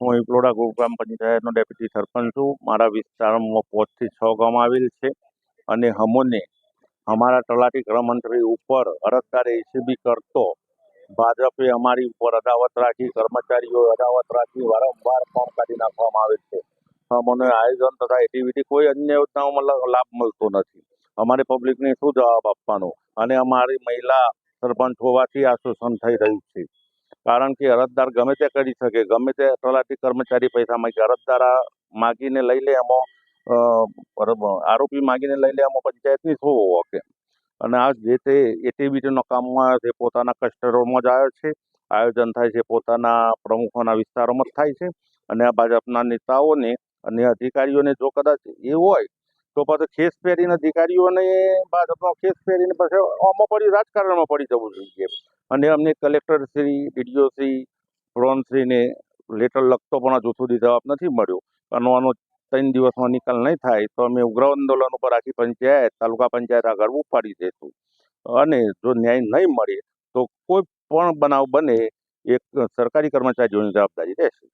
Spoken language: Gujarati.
હું ઇપલોડા ગ્રુપ ગ્રામ પંચાયતનો ડેપ્યુટી સરપંચ છું. મારા વિસ્તારમાં પાંચથી છ ગામ આવેલ છે અને હમોને અમારા તલાટી ગૃહમંત્રી ઉપર અરજદાર એસીબી કરતો ભાજપે અમારી ઉપર અદાવત રાખી કર્મચારીઓ અદાવત રાખી, વારંવાર ફોર્મ કાઢી નાખવામાં આવે છે. અમને આયોજન તથા એક્ટિવિટી કોઈ અન્ય યોજનાઓમાં લાભ મળતો નથી. અમારે પબ્લિકને શું જવાબ આપવાનો? અને અમારી મહિલા સરપંચ હોવાથી આ શોષણ થઈ રહ્યું છે. કારણ કે અરજદાર ગમે તે કરી શકે, ગમે તે તલાટી કર્મચારી પૈસા માગે અરજદાર માગીને લઈ લે એમાં આરોપી માગીને લઈ લે એમાં પંચાયતની શું હોકે? અને આ જે તે એક્ટિવિટીનો કામમાં જે પોતાના કસ્ટરોમાં જ આવ્યો છે, આયોજન થાય છે, પોતાના પ્રમુખોના વિસ્તારોમાં જ થાય છે, અને આ ભાજપના નેતાઓને અને અધિકારીઓને જો કદાચ એ હોય, તો પછી ખેસ પહેરીને અધિકારીઓને, ભાજપનો ખેસ પહેરીને પછી આમાં પડી, રાજકારણમાં પડી જવું જોઈએ. અને અમને કલેક્ટરશ્રી ડીડીઓશ્રી શ્રીને લેટર લખતો પણ હજુ સુધી જવાબ નથી મળ્યો. આનો આનો ત્રણ દિવસમાં નિકાલ નહીં થાય તો અમે ઉગ્ર આંદોલન ઉપર આખી પંચાયત, તાલુકા પંચાયત આગળ ઉપાડી દઈશું અને જો ન્યાય નહીં મળે તો કોઈ પણ બનાવ બને, એક સરકારી કર્મચારીઓની જવાબદારી રહેશે.